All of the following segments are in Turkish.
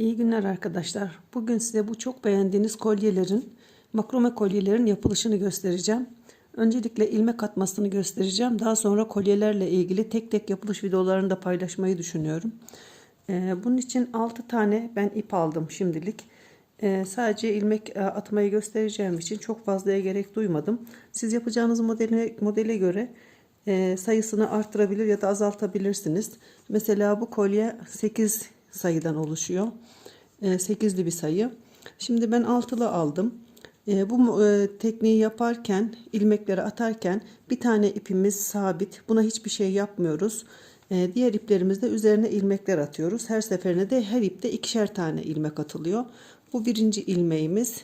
İyi günler arkadaşlar. Bugün size bu çok beğendiğiniz kolyelerin, makrome kolyelerin yapılışını göstereceğim. Öncelikle ilmek atmasını göstereceğim. Daha sonra kolyelerle ilgili tek tek yapılış videolarını da paylaşmayı düşünüyorum. Ee, bunun için 6 tane ben ip aldım şimdilik. Ee, sadece ilmek e, atmayı göstereceğim için çok fazlaya gerek duymadım. Siz yapacağınız modele, modele göre e, sayısını arttırabilir ya da azaltabilirsiniz. Mesela bu kolye 8 sayıdan oluşuyor. E, 8'li bir sayı. Şimdi ben altılı aldım. E, bu e, tekniği yaparken, ilmekleri atarken bir tane ipimiz sabit. Buna hiçbir şey yapmıyoruz. E, diğer iplerimizde üzerine ilmekler atıyoruz. Her seferinde de her ipte ikişer tane ilmek atılıyor. Bu birinci ilmeğimiz.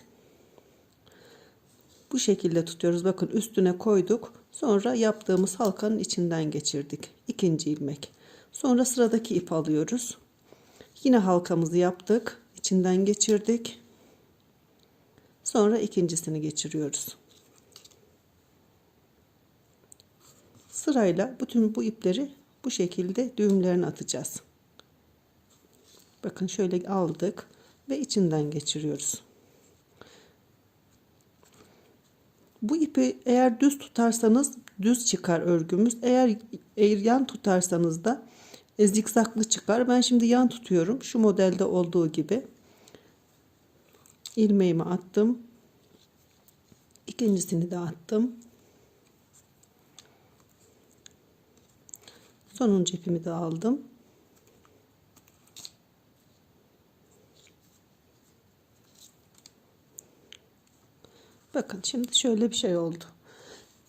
Bu şekilde tutuyoruz. Bakın üstüne koyduk. Sonra yaptığımız halkanın içinden geçirdik. İkinci ilmek. Sonra sıradaki ip alıyoruz. Yine halkamızı yaptık. içinden geçirdik. Sonra ikincisini geçiriyoruz. Sırayla bütün bu ipleri bu şekilde düğümlerini atacağız. Bakın şöyle aldık ve içinden geçiriyoruz. Bu ipi eğer düz tutarsanız düz çıkar örgümüz. Eğer, yan tutarsanız da e, zikzaklı çıkar. Ben şimdi yan tutuyorum. Şu modelde olduğu gibi. ilmeğimi attım. İkincisini de attım. Sonuncu ipimi de aldım. Bakın şimdi şöyle bir şey oldu.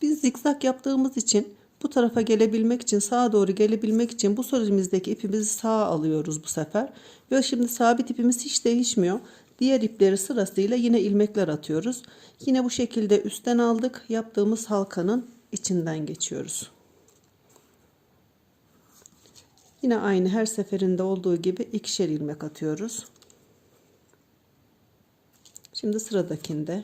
Biz zikzak yaptığımız için bu tarafa gelebilmek için sağa doğru gelebilmek için bu solimizdeki ipimizi sağa alıyoruz bu sefer. Ve şimdi sabit ipimiz hiç değişmiyor. Diğer ipleri sırasıyla yine ilmekler atıyoruz. Yine bu şekilde üstten aldık. Yaptığımız halkanın içinden geçiyoruz. Yine aynı her seferinde olduğu gibi ikişer ilmek atıyoruz. Şimdi sıradakinde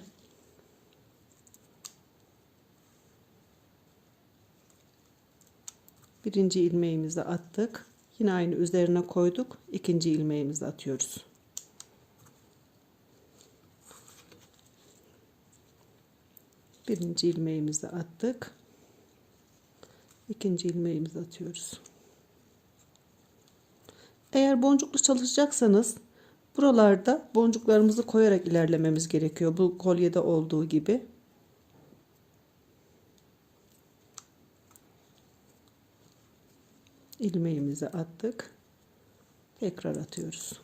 birinci ilmeğimizi attık. Yine aynı üzerine koyduk. İkinci ilmeğimizi atıyoruz. Birinci ilmeğimizi attık. İkinci ilmeğimizi atıyoruz. Eğer boncuklu çalışacaksanız buralarda boncuklarımızı koyarak ilerlememiz gerekiyor. Bu kolyede olduğu gibi. İlmeğimizi attık. Tekrar atıyoruz.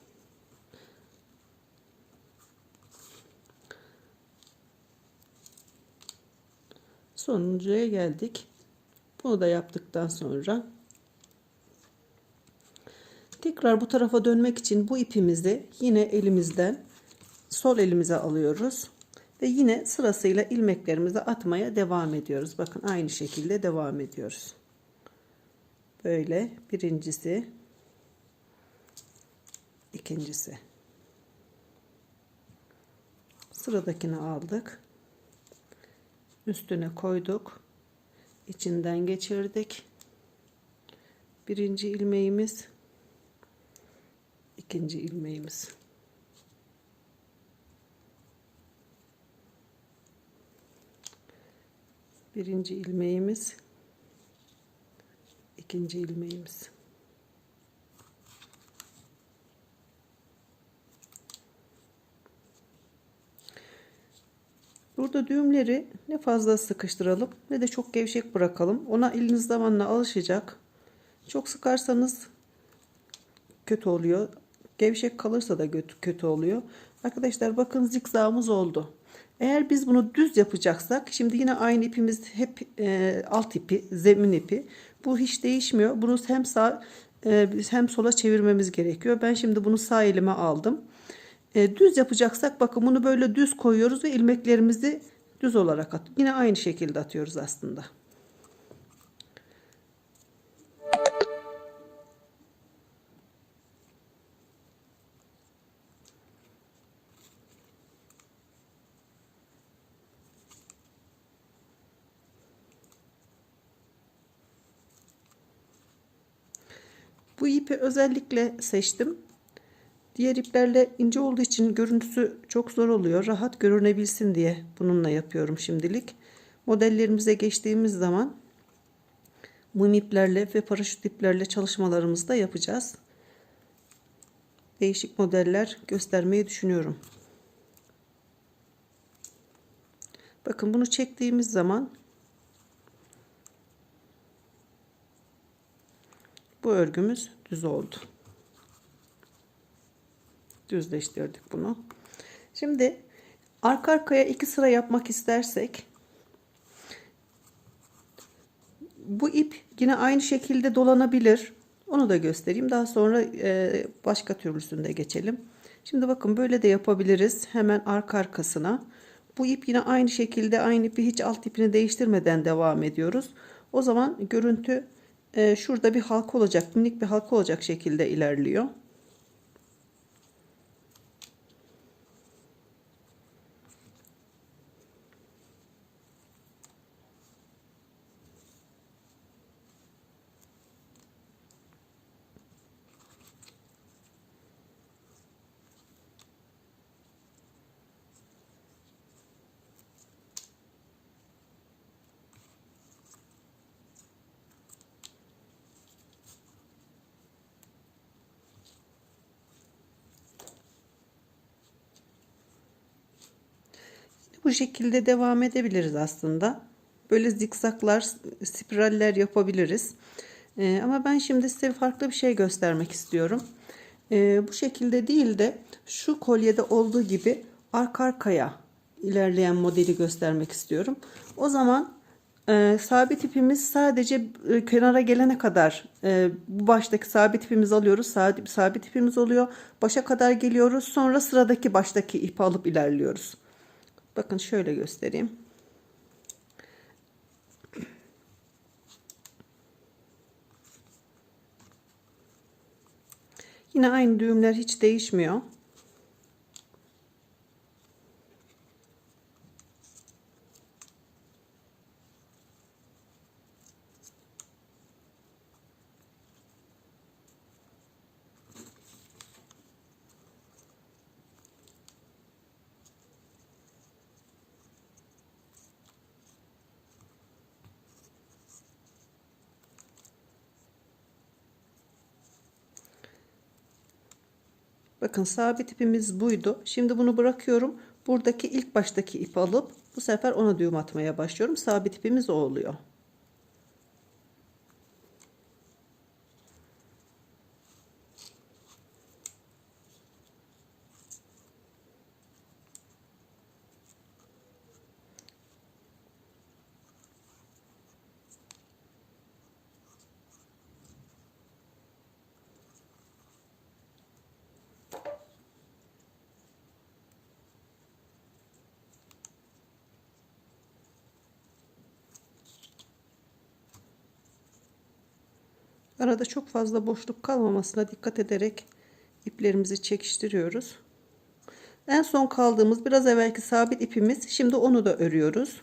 Sonuncuya geldik. Bunu da yaptıktan sonra tekrar bu tarafa dönmek için bu ipimizi yine elimizden sol elimize alıyoruz ve yine sırasıyla ilmeklerimizi atmaya devam ediyoruz. Bakın aynı şekilde devam ediyoruz. Böyle birincisi, ikincisi. Sıradakini aldık. Üstüne koyduk. içinden geçirdik. Birinci ilmeğimiz, ikinci ilmeğimiz. Birinci ilmeğimiz, ikinci ilmeğimiz. Burada düğümleri ne fazla sıkıştıralım ne de çok gevşek bırakalım. Ona eliniz zamanla alışacak. Çok sıkarsanız kötü oluyor. Gevşek kalırsa da kötü oluyor. Arkadaşlar bakın zikzağımız oldu. Eğer biz bunu düz yapacaksak şimdi yine aynı ipimiz hep e, alt ipi zemin ipi. Bu hiç değişmiyor. Bunu hem sağ e, hem sola çevirmemiz gerekiyor. Ben şimdi bunu sağ elime aldım. E, düz yapacaksak bakın bunu böyle düz koyuyoruz ve ilmeklerimizi düz olarak at. Yine aynı şekilde atıyoruz aslında. İpi özellikle seçtim. Diğer iplerle ince olduğu için görüntüsü çok zor oluyor. Rahat görünebilsin diye bununla yapıyorum şimdilik. Modellerimize geçtiğimiz zaman mum iplerle ve paraşüt iplerle çalışmalarımızı da yapacağız. Değişik modeller göstermeyi düşünüyorum. Bakın bunu çektiğimiz zaman bu örgümüz düz oldu. Düzleştirdik bunu. Şimdi arka arkaya iki sıra yapmak istersek bu ip yine aynı şekilde dolanabilir. Onu da göstereyim. Daha sonra e, başka türlüsünde geçelim. Şimdi bakın böyle de yapabiliriz. Hemen arka arkasına. Bu ip yine aynı şekilde aynı ipi hiç alt ipini değiştirmeden devam ediyoruz. O zaman görüntü şurada bir halka olacak. Minik bir halka olacak şekilde ilerliyor. Bu şekilde devam edebiliriz aslında. Böyle zikzaklar, spiraller yapabiliriz. Ee, ama ben şimdi size farklı bir şey göstermek istiyorum. Ee, bu şekilde değil de şu kolyede olduğu gibi arka arkaya ilerleyen modeli göstermek istiyorum. O zaman e, sabit ipimiz sadece e, kenara gelene kadar e, bu baştaki sabit ipimizi alıyoruz. Sabit, sabit ipimiz oluyor. Başa kadar geliyoruz. Sonra sıradaki baştaki ipi alıp ilerliyoruz. Bakın şöyle göstereyim. Yine aynı düğümler hiç değişmiyor. Bakın sabit ipimiz buydu. Şimdi bunu bırakıyorum. Buradaki ilk baştaki ipi alıp bu sefer ona düğüm atmaya başlıyorum. Sabit ipimiz o oluyor. Arada çok fazla boşluk kalmamasına dikkat ederek iplerimizi çekiştiriyoruz. En son kaldığımız biraz evvelki sabit ipimiz. Şimdi onu da örüyoruz.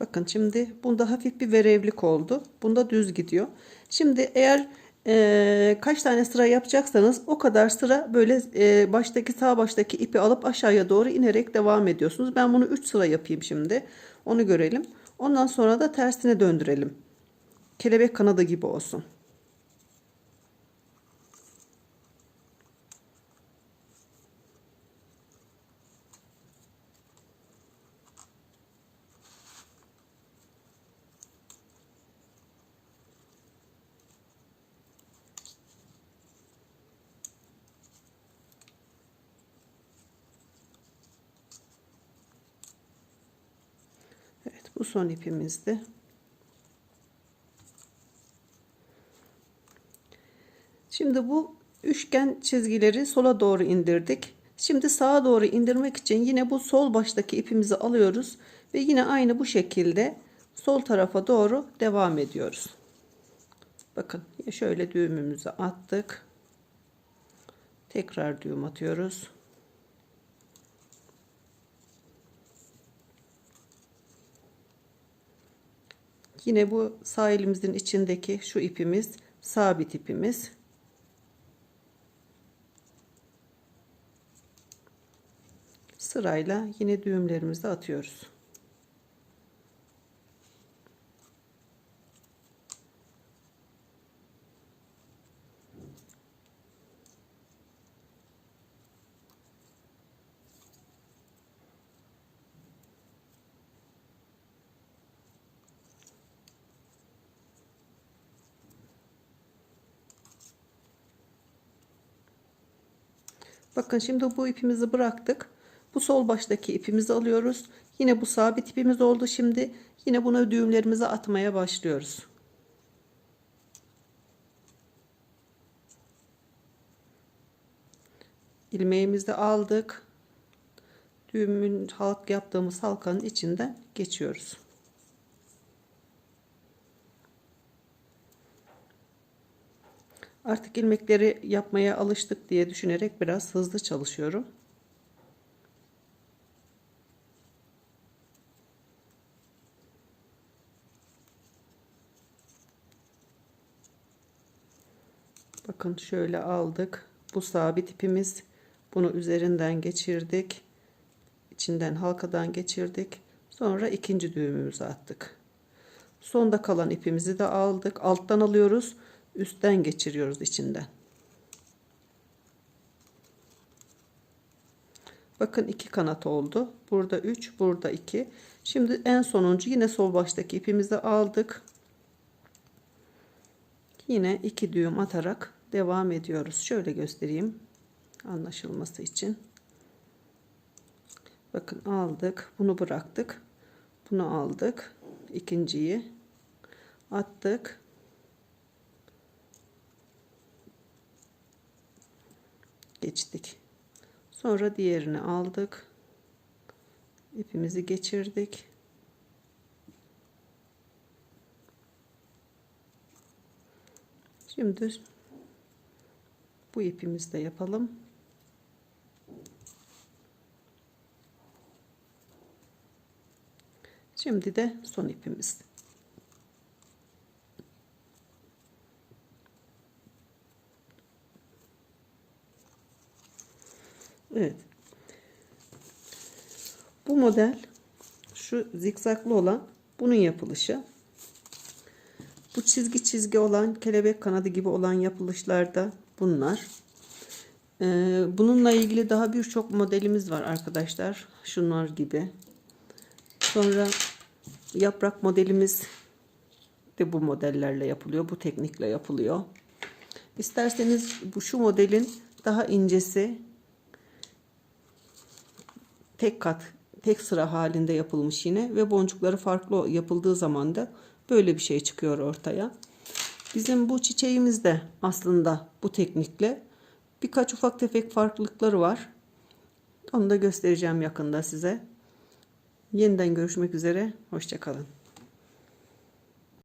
Bakın şimdi bunda hafif bir verevlik oldu. Bunda düz gidiyor. Şimdi eğer e, kaç tane sıra yapacaksanız o kadar sıra böyle e, baştaki sağ baştaki ipi alıp aşağıya doğru inerek devam ediyorsunuz. Ben bunu 3 sıra yapayım şimdi. Onu görelim. Ondan sonra da tersine döndürelim. Kelebek kanadı gibi olsun. Evet bu son ipimizdi. Şimdi bu üçgen çizgileri sola doğru indirdik. Şimdi sağa doğru indirmek için yine bu sol baştaki ipimizi alıyoruz ve yine aynı bu şekilde sol tarafa doğru devam ediyoruz. Bakın şöyle düğümümüzü attık. Tekrar düğüm atıyoruz. Yine bu sağ elimizin içindeki şu ipimiz sabit ipimiz. Sırayla yine düğümlerimizi atıyoruz. Bakın şimdi bu ipimizi bıraktık. Bu sol baştaki ipimizi alıyoruz. Yine bu sabit ipimiz oldu şimdi. Yine buna düğümlerimizi atmaya başlıyoruz. ilmeğimizi aldık. Düğümün halk yaptığımız halkanın içinden geçiyoruz. Artık ilmekleri yapmaya alıştık diye düşünerek biraz hızlı çalışıyorum. Bakın şöyle aldık. Bu sabit ipimiz. Bunu üzerinden geçirdik. İçinden halkadan geçirdik. Sonra ikinci düğümümüzü attık. Sonda kalan ipimizi de aldık. Alttan alıyoruz. Üstten geçiriyoruz içinden. Bakın iki kanat oldu. Burada 3, burada 2. Şimdi en sonuncu yine sol baştaki ipimizi aldık. Yine iki düğüm atarak devam ediyoruz. Şöyle göstereyim anlaşılması için. Bakın aldık. Bunu bıraktık. Bunu aldık. ikinciyi attık. Geçtik. Sonra diğerini aldık. ipimizi geçirdik. Şimdi bu ipimizi de yapalım. Şimdi de son ipimiz. Evet. Bu model şu zikzaklı olan bunun yapılışı. Bu çizgi çizgi olan kelebek kanadı gibi olan yapılışlarda bunlar. Ee, bununla ilgili daha birçok modelimiz var arkadaşlar. Şunlar gibi. Sonra yaprak modelimiz de bu modellerle yapılıyor. Bu teknikle yapılıyor. İsterseniz bu şu modelin daha incesi tek kat tek sıra halinde yapılmış yine ve boncukları farklı yapıldığı zaman da böyle bir şey çıkıyor ortaya. Bizim bu çiçeğimiz de aslında bu teknikle birkaç ufak tefek farklılıkları var. Onu da göstereceğim yakında size. Yeniden görüşmek üzere. Hoşçakalın.